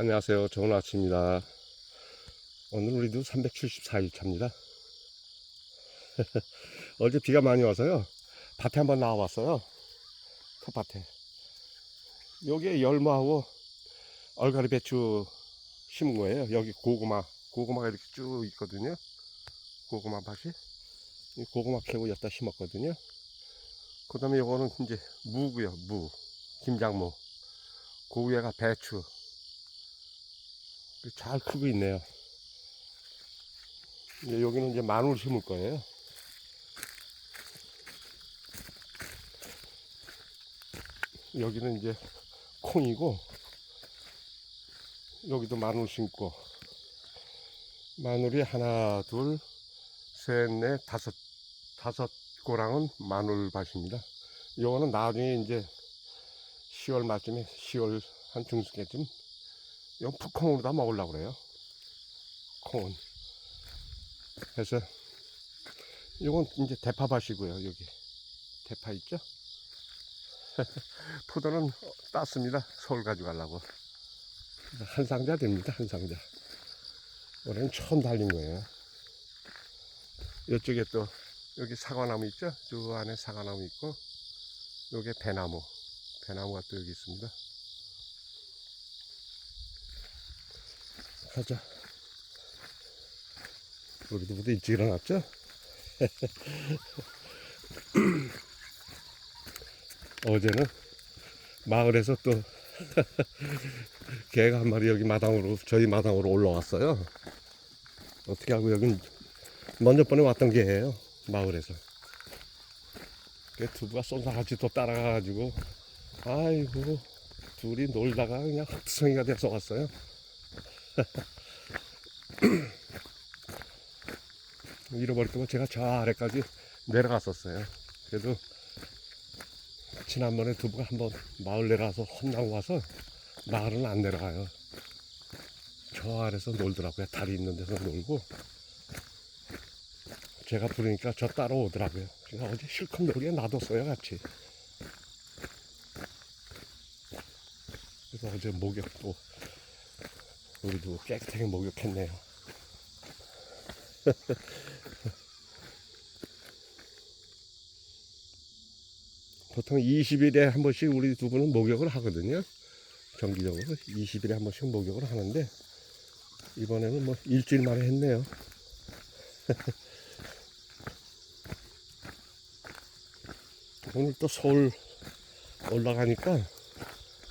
안녕하세요. 좋은 아침입니다. 오늘 우리도 374일 차입니다. 어제 비가 많이 와서요. 밭에 한번 나와봤어요. 텃밭에. 여기에 열무하고 얼갈이 배추 심은 거예요. 여기 고구마, 고구마가 이렇게 쭉 있거든요. 고구마 밭이. 이 고구마 캐고 여기다 심었거든요. 그 다음에 요거는 이제 무고요, 무. 김장무. 그 위에가 배추. 잘 크고 있네요. 이제 여기는 이제 마늘 심을 거예요. 여기는 이제 콩이고, 여기도 마늘 심고, 마늘이 하나, 둘, 셋, 넷, 다섯, 다섯 고랑은 마늘밭입니다. 요거는 나중에 이제 10월 말쯤에, 10월 한 중순에쯤 이건 풋콩으로 다 먹으려고 그래요. 콩은. 그래서 이건 이제 대파밭이고요. 여기 대파 있죠? 포도는 땄습니다. 서울 가져가려고. 한 상자 됩니다. 한 상자. 올해는 처음 달린 거예요. 이쪽에 또 여기 사과나무 있죠? 저 안에 사과나무 있고 여기 배나무. 배나무가 또 여기 있습니다. 가자. 우리도 모두 일찍 일어났죠? 어제는 마을에서 또 개가 한 마리 여기 마당으로 저희 마당으로 올라왔어요. 어떻게 하고 여긴 먼저 번에 왔던 개예요. 마을에서. 그 두부가 쏜사같이 또 따라가가지고 아이고 둘이 놀다가 그냥 흑투성이가 돼서 왔어요. 잃어버릴까봐 제가 저 아래까지 내려갔었어요. 그래도 지난번에 두부가 한번 마을 내려가서 혼나고 와서 마을은 안 내려가요. 저 아래서 놀더라고요. 다리 있는 데서 놀고 제가 부르니까 저 따라오더라고요. 제가 어제 실컷 놀게 놔뒀어요 같이. 그래서 어제 목욕도 우리도 깨끗하게 목욕했네요. 보통 20일에 한 번씩 우리 두 분은 목욕을 하거든요. 정기적으로 20일에 한 번씩 목욕을 하는데 이번에는 뭐 일주일 만에 했네요. 오늘 또 서울 올라가니까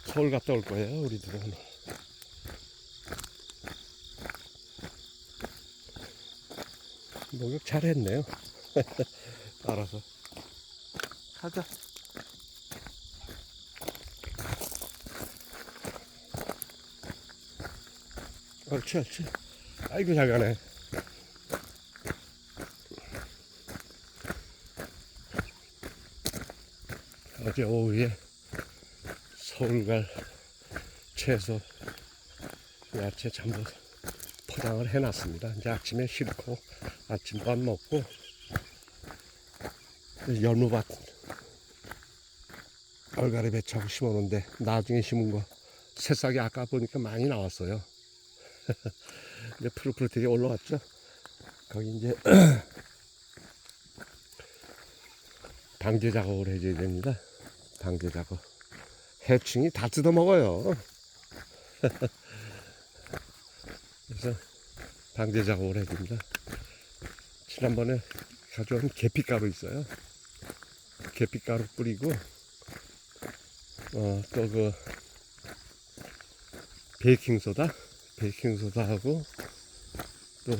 서울 갔다 올 거예요, 우리 두 분은. 목욕 잘했네요. 알아서. 가자. 옳지, 옳지. 아이고, 잘 가네. 어제 오후에 서울 갈 채소, 야채 전부 포장을 해놨습니다. 이제 아침에 싣고 아침밥 먹고 열무밭 얼갈이 배차고 심었는데 나중에 심은 거 새싹이 아까 보니까 많이 나왔어요. 이제 푸릇푸릇하게 올라왔죠. 거기 이제 방제 작업을 해줘야 됩니다. 방제 작업. 해충이 다 뜯어 먹어요. 그래서 방제 작업을 해줍니다. 지난번에 가져온 계피가루 있어요. 계피가루 뿌리고 어, 또 그 베이킹소다, 베이킹소다하고 또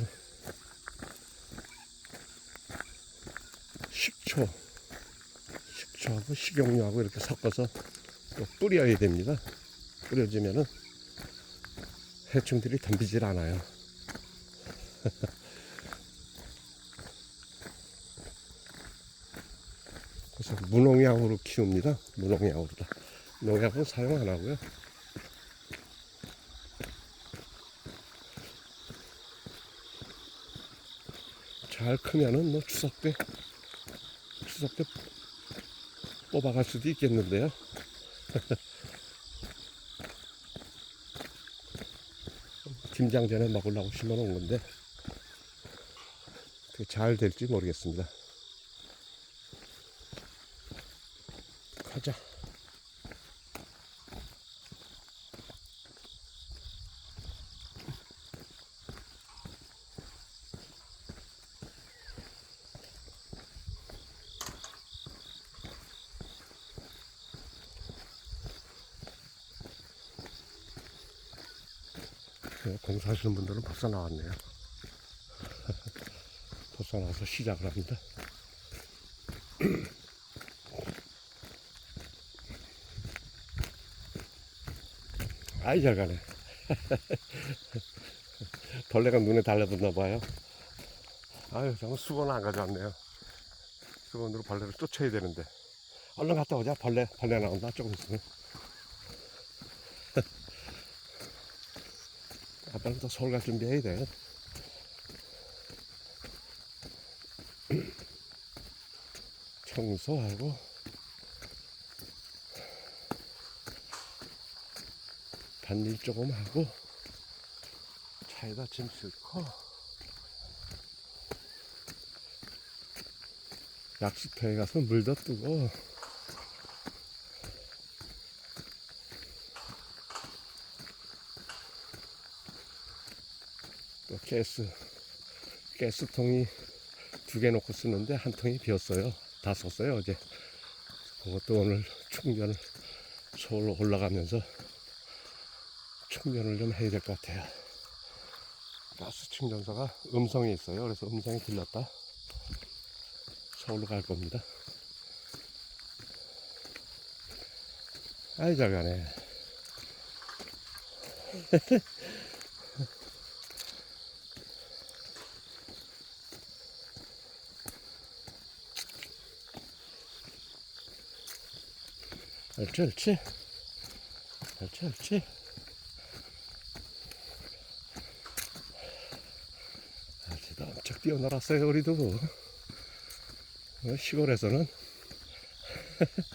식초, 식초하고 식용유하고 이렇게 섞어서 또 뿌려야 됩니다. 뿌려주면은 해충들이 덤비질 않아요. 그래서 무농약으로 키웁니다. 무농약으로 다. 농약은 사용 안 하고요. 잘 크면은 뭐 추석 때 추석 때 뽑아갈 수도 있겠는데요. 김장 전에 먹으려고 심어 놓은 건데 그게 잘 될지 모르겠습니다. 가자. 네, 공사 하시는 분들은 벌써 나왔네요. 벌써 나와서 시작을 합니다. 아이 잘 가네. 벌레가 눈에 달라붙나 봐요. 아유 정말 수건 안 가져왔네요. 수건으로 벌레를 쫓아야 되는데. 얼른 갔다 오자. 벌레 벌레 나온다 조금 있으면. 아빠는 또 서울 갈 준비해야 돼. 청소하고 밭일 조금 하고 차에다 짐 싣고 약수터에 가서 물도 뜨고 가스 가스통이 두 개 놓고 쓰는데 한 통이 비었어요. 다 썼어요 어제. 그것도 오늘 충전을 서울로 올라가면서 충전을 좀 해야 될 것 같아요. 가스 충전소가 음성에 있어요. 그래서 음성에 들렸다 서울로 갈 겁니다. 아이 잘 가네. 옳지 옳지. 옳지 옳지. 아직도 엄청 뛰어놀았어요 우리도. 어, 시골에서는.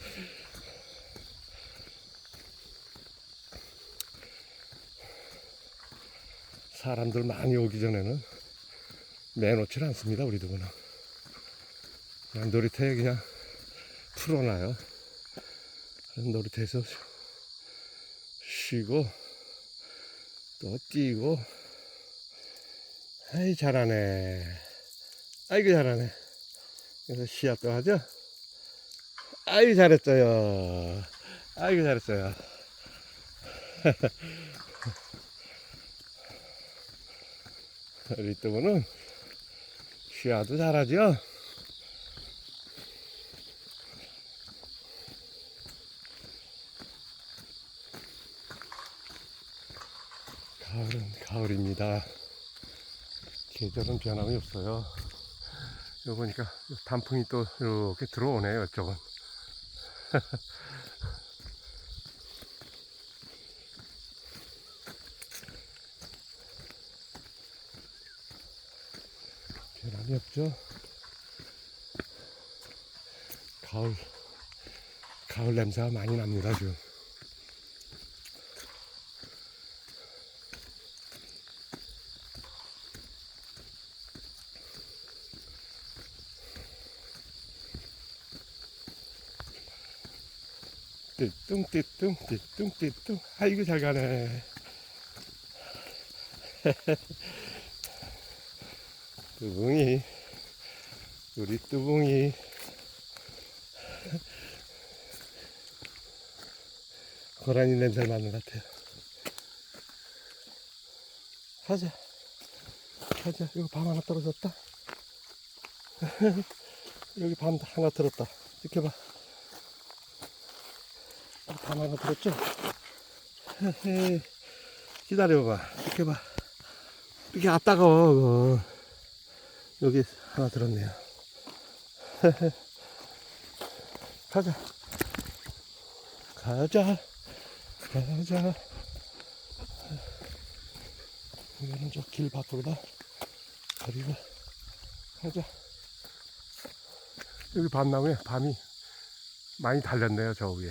사람들 많이 오기 전에는 매놓질 않습니다 우리도 그냥. 그냥 놀이터에 그냥 풀어놔요 놀이터에서 쉬고 또 뛰고. 아이 잘하네. 아이고 잘하네. 그래서 시합도 하죠? 아이고 잘했어요. 아이고 잘했어요. 우리 또는 시야도 잘하죠 가을은 가을입니다. 계절은 변함이 없어요. 요 보니까 단풍이 또 이렇게 들어오네요. 이쪽은. 변함이 없죠. 가을, 가을 냄새가 많이 납니다. 지금. 뚱 띠뚱 띠뚱 띠뚱. 아이고 잘 가네. 뚜붕이 우리 뚜붕이. 고라니 냄새 나는 것 같아요. 가자. 가자. 이거 밤 하나 떨어졌다. 여기 밤 하나 들었다. 지켜봐 밤 하나 들었죠? 헤헤. 기다려봐. 이렇게 봐. 이렇게 아 따가워. 그거. 여기 하나 들었네요. 가자. 가자. 가자. 이거는 저 길 밖으로다. 버리고. 가자. 여기 밤나무에 밤이 많이 달렸네요, 저 위에.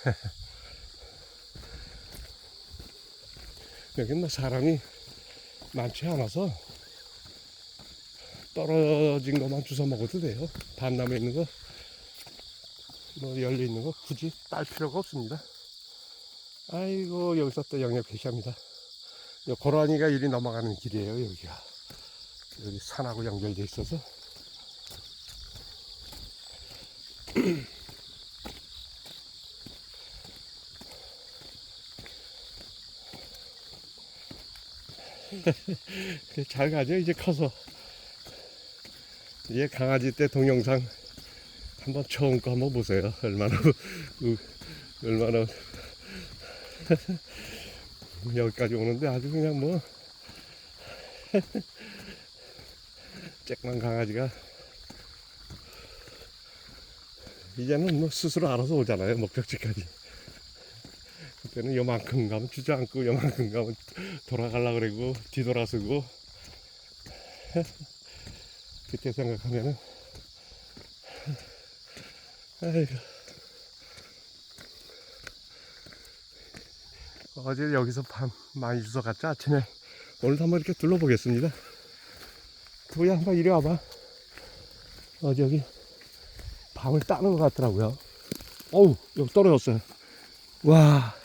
여기는 뭐 사람이 많지 않아서 떨어진 것만 주워 먹어도 돼요. 밤나무에 있는 거, 뭐 열려 있는 거 굳이 딸 필요가 없습니다. 아이고 여기서 또 영역 표시합니다. 요 고라니가 이리 넘어가는 길이에요 여기가. 여기 산하고 연결돼 있어서 잘 가죠 이제 커서. 얘 강아지 때 동영상 한번 처음 거 한번 보세요. 얼마나 우- 얼마나. 여기까지 오는데 아주 그냥 뭐. 쬐끄만 강아지가. 이제는 뭐 스스로 알아서 오잖아요 목적지까지 그때는 요만큼 가면 주저앉고 요만큼 가면 돌아가려 그러고 뒤돌아서고. 그때 생각하면은 아이고. 어제 여기서 밤 많이 주워 갔죠? 아침에 오늘도 한번 이렇게 둘러보겠습니다. 도희 한번 이리 와봐. 어제 여기 밤을 따는 것 같더라고요. 어우 여기 떨어졌어요. 와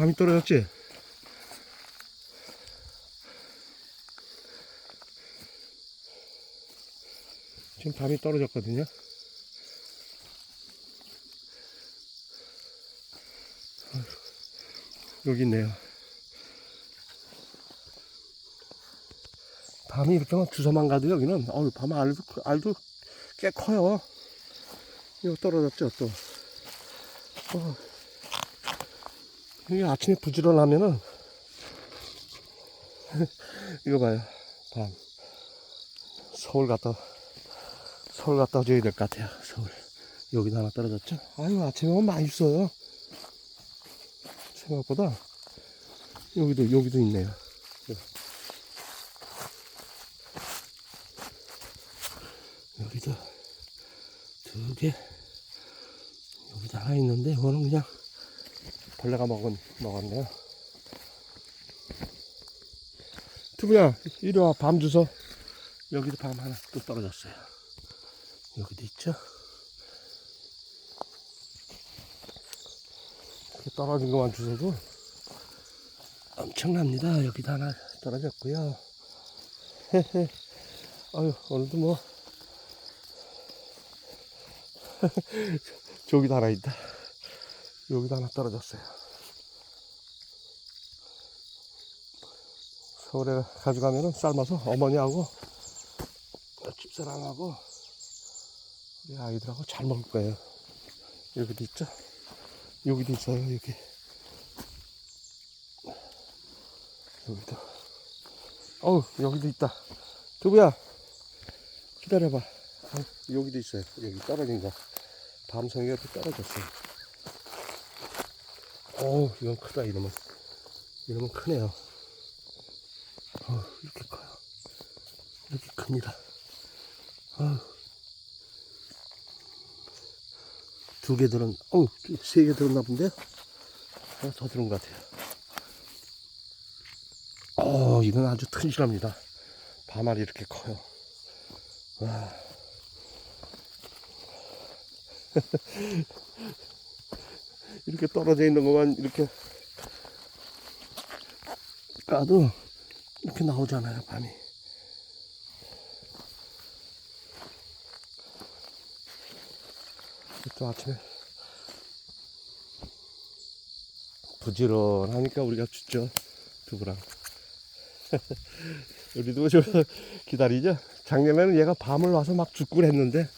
밤이 떨어졌지 지금 밤이 떨어졌거든요 여기 있네요. 밤이 이렇게 만 주워만 가도 여기는 어우 밤 알도 알도 꽤 커요. 이거 떨어졌죠 또. 어. 이게 아침에 부지런하면은 이거 봐요. 밤. 서울 갔다 서울 갔다 줘야 될 것 같아요. 서울. 여기도 하나 떨어졌죠? 아유 아침에 오면 많이 주워요. 생각보다 여기도 여기도 있네요. 여기도 두 개, 여기도 하나 있는데 이거는 그냥 벌레가 먹은 먹었네요. 투부야 이리 와 밤 주소. 여기도 밤 하나 또 떨어졌어요. 여기도 있죠. 이렇게 떨어진 것만 주셔도 엄청납니다. 여기도 하나 떨어졌고요. 헤헤. 아유, 오늘도 뭐. 저기도 하나 있다. 여기도 하나 떨어졌어요. 서울에 가져가면은 삶아서 어머니하고 집사람하고 우리 아이들하고 잘 먹을 거예요. 여기도 있죠? 여기도 있어요, 여기. 여기도. 어우, 여기도 있다. 두부야, 기다려봐. 어, 여기도 있어요. 여기 떨어진 거. 밤송이가 또 떨어졌어요. 어우, 이건 크다, 이놈은. 이놈은 크네요. 어우, 이렇게 커요. 이렇게 큽니다. 두 개 들은, 어우, 세 개 들었나 본데? 하나 더 들은 것 같아요. 어, 이건 아주 튼실합니다. 밤알이 이렇게 커요. 와. 이렇게 떨어져 있는 것만 이렇게 까도 이렇게 나오잖아요, 밤이. 또 아침에 부지런하니까 우리가 죽죠 두부랑 우리도 저 기다리죠 작년에는 얘가 밤을 와서 막 죽고 했는데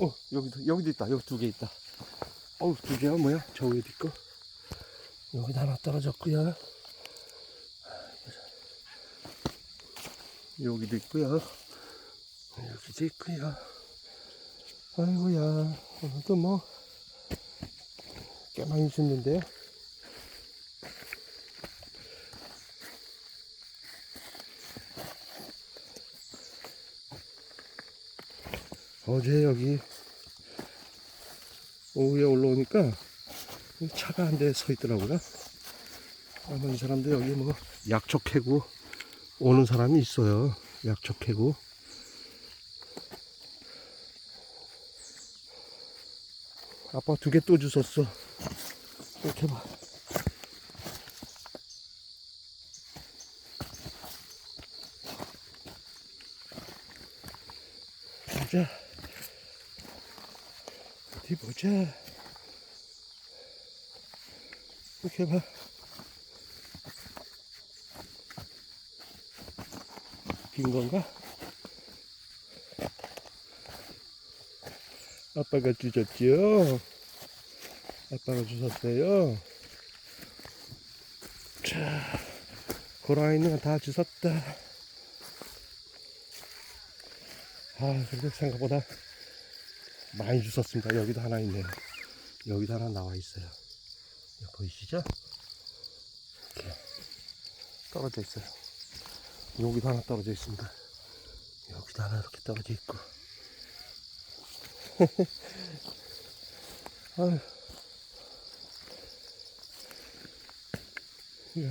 어 여기도 여기도 있다. 여기 두 개 있다. 어우 두 개가 뭐야? 저 위에도 있고. 여기도 하나 떨어졌고요. 여기도 있고요. 여기도 있고요. 아이고야, 오늘도 뭐, 꽤 많이 줬는데요. 어제 여기 오후에 올라오니까 차가 한 대 서 있더라고요. 아마 이 사람들 여기 뭐 약초 캐고 오는 사람이 있어요. 약초 캐고. 아빠 두 개 또 주웠어. 이렇게 봐. 보자. 보자. 이렇게 봐. 빈 건가? 아빠가 주셨지요? 아빠가 주셨어요. 자, 고라 있는 거다 주웠다. 아, 그래도 생각보다 많이 주웠습니다. 여기도 하나 있네요. 여기도 하나 나와 있어요. 보이시죠? 이렇게 떨어져 있어요. 여기도 하나 떨어져 있습니다. 여기도 하나 이렇게 떨어져 있고. 아유. 이거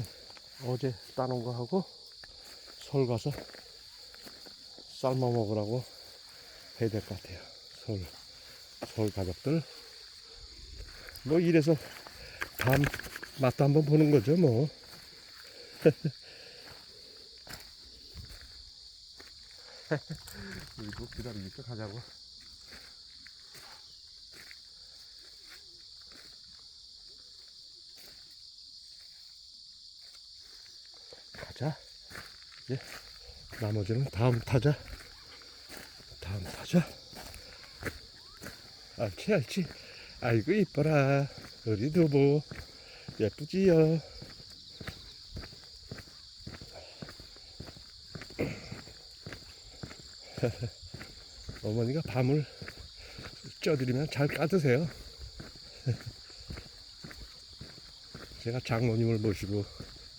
어제 따놓은 거 하고 서울 가서 삶아 먹으라고 해야 될 것 같아요. 서울, 서울 가족들. 뭐 이래서 다음 맛도 한번 보는 거죠, 뭐. 우리도 기다리니까 가자고. 가자. 이제 나머지는 다음 타자. 다음 타자. 알지, 알지. 아이고, 이뻐라. 우리 두부. 예쁘지요. 어머니가 밤을 쪄드리면 잘 까드세요. 제가 장모님을 모시고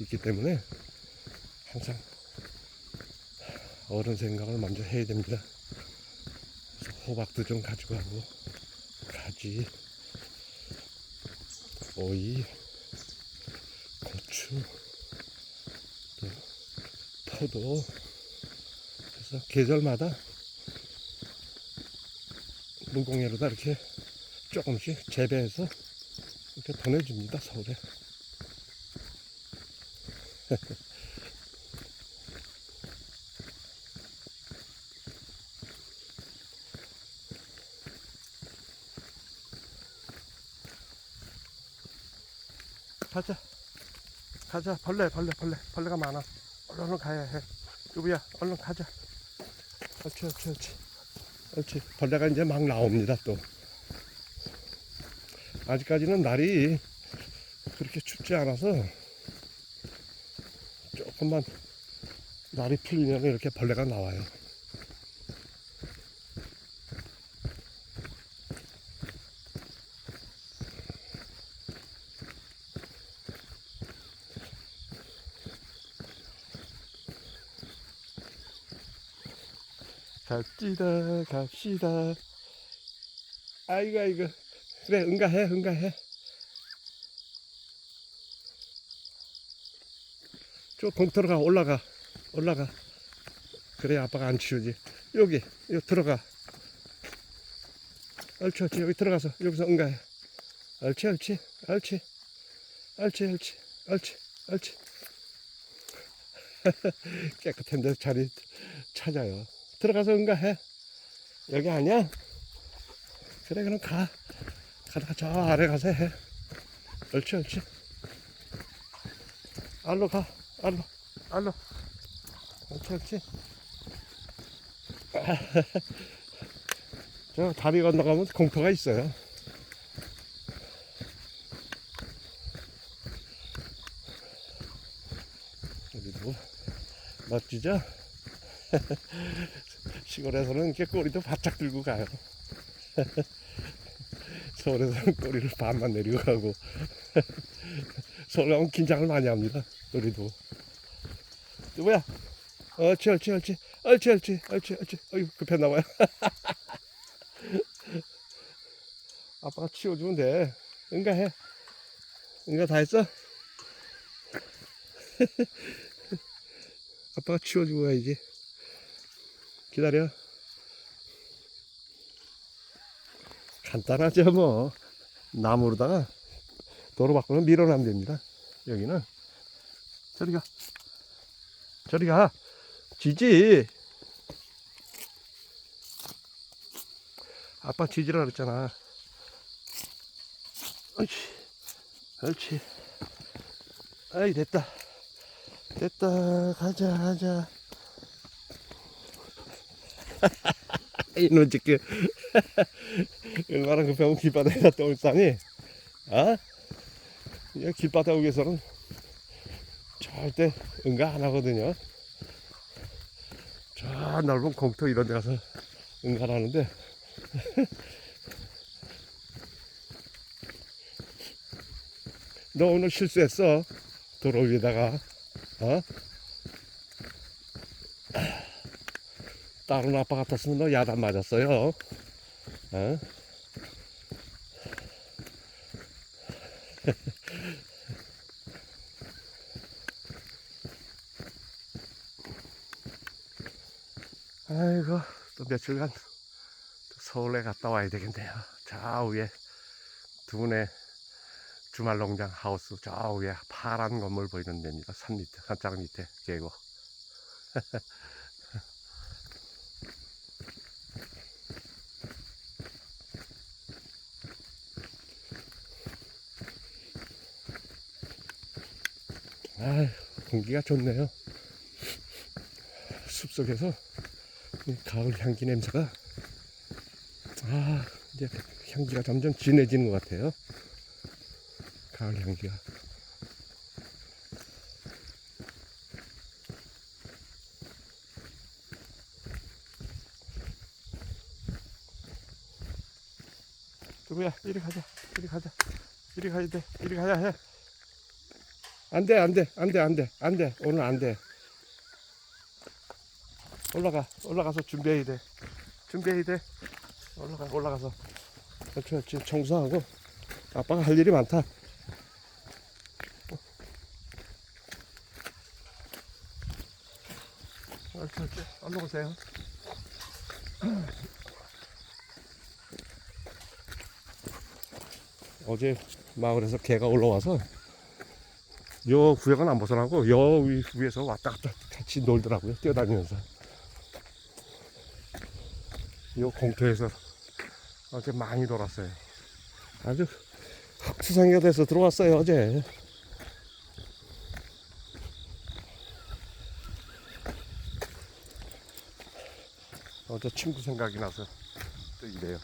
있기 때문에 항상 어른 생각을 먼저 해야 됩니다. 호박도 좀 가지고 가고 가지, 오이, 고추, 또 포도. 그래서 계절마다 무공예로다 이렇게 조금씩 재배해서 이렇게 보내줍니다 서울에. 가자. 가자. 벌레, 벌레, 벌레. 벌레가 많아. 얼른 얼른 가야 해. 유부야, 얼른 가자. 옳지, 옳지, 옳지. 옳지. 벌레가 이제 막 나옵니다, 또. 아직까지는 날이 그렇게 춥지 않아서 조금만 날이 풀리면 이렇게 벌레가 나와요. 갑시다, 갑시다. 아이고, 아이고. 그래, 응가해, 응가해. 저 공터로 가, 올라가, 올라가. 그래, 아빠가 안 치우지. 여기, 여기 들어가. 옳지, 옳지, 여기 들어가서, 여기서 응가해. 옳지, 옳지, 옳지. 옳지, 옳지, 옳지, 옳지. 깨끗한 데 자리 찾아요. 들어가서 응가해. 여기 아니야? 그래, 그럼 가. 가다가 저 아래 가서 해. 옳지, 옳지. 알로 가. 알로. 알로. 옳지, 옳지. 저 다리 건너가면 공터가 있어요. 여기도 멋지죠? 시골에서는 이렇게 꼬리도 바짝 들고 가요. 서울에서는 꼬리를 반만 내리고 가고 서울 가면 긴장을 많이 합니다. 우리도. 누구야? 옳지, 옳지, 옳지, 옳지, 옳지, 옳지, 옳지. 어이 급했나 봐요. 아빠가 치워주면 돼. 응가 해. 응가 다 했어? 아빠가 치워주고 가야지. 기다려. 간단하죠, 뭐. 나무로다가 도로 밖으로 밀어내면 됩니다. 여기는. 저리 가. 저리 가. 지지. 아빠 지지라 그랬잖아. 옳지. 옳지. 아이, 됐다. 됐다. 가자, 가자. 이놈 새끼. 얼마나 급하면 길바닥에 갔다 올 사니? 어? 이 길바닥 위에서는 절대 응가 안 하거든요. 저 넓은 공터 이런 데 가서 응가를 하는데 너 오늘 실수했어. 도로 위에다가. 어? 다른 아빠 같았으면 너 야단 맞았어요. 어? 아이고, 또 며칠간 또 서울에 갔다 와야 되겠네요. 저 위에 두 분의 주말 농장 하우스 저 위에 파란 건물 보이는 데입니다. 산 밑에, 산장 밑에 계곡. 아, 공기가 좋네요. 숲속에서 이 가을 향기 냄새가 아 이제 향기가 점점 진해지는 것 같아요. 가을 향기가. 누구야? 이리 가자. 이리 가자. 이리 가야 돼. 이리 가야 해. 안 돼, 안 돼, 안 돼, 안 돼, 안 돼. 오늘 안 돼. 올라가, 올라가서 준비해야 돼. 준비해야 돼. 올라가, 올라가서. 그렇지, 지금 청소하고. 아빠가 할 일이 많다. 옳지, 옳지. 얼른 오세요. 어제 마을에서 개가 올라와서 요 구역은 안 벗어나고 요 위, 위에서 왔다 갔다 같이 놀더라고요. 뛰어다니면서. 요 공터에서 어제 많이 놀았어요. 아주 흑수상이가 돼서 들어왔어요, 어제. 어제 친구 생각이 나서 또 이래요.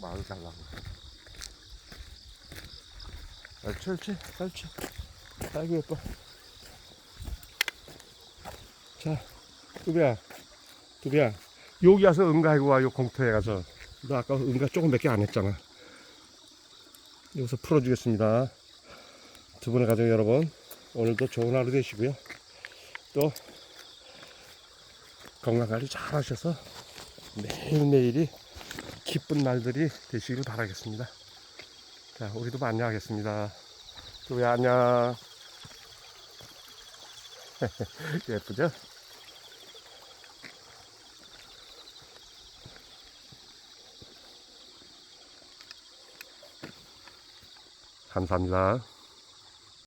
마을 가려고. 옳지, 옳지, 옳지. 아이고, 예뻐. 자, 두비야, 두비야. 여기 와서 응가하고 와, 요 공터에 가서. 너 아까 응가 조금 몇 개 안 했잖아. 여기서 풀어주겠습니다. 두 분의 가족 여러분, 오늘도 좋은 하루 되시고요. 또, 건강관리 잘 하셔서 매일매일이 기쁜 날들이 되시길 바라겠습니다. 자, 우리도 안녕하겠습니다. 두비 안녕. 예쁘죠? 감사합니다.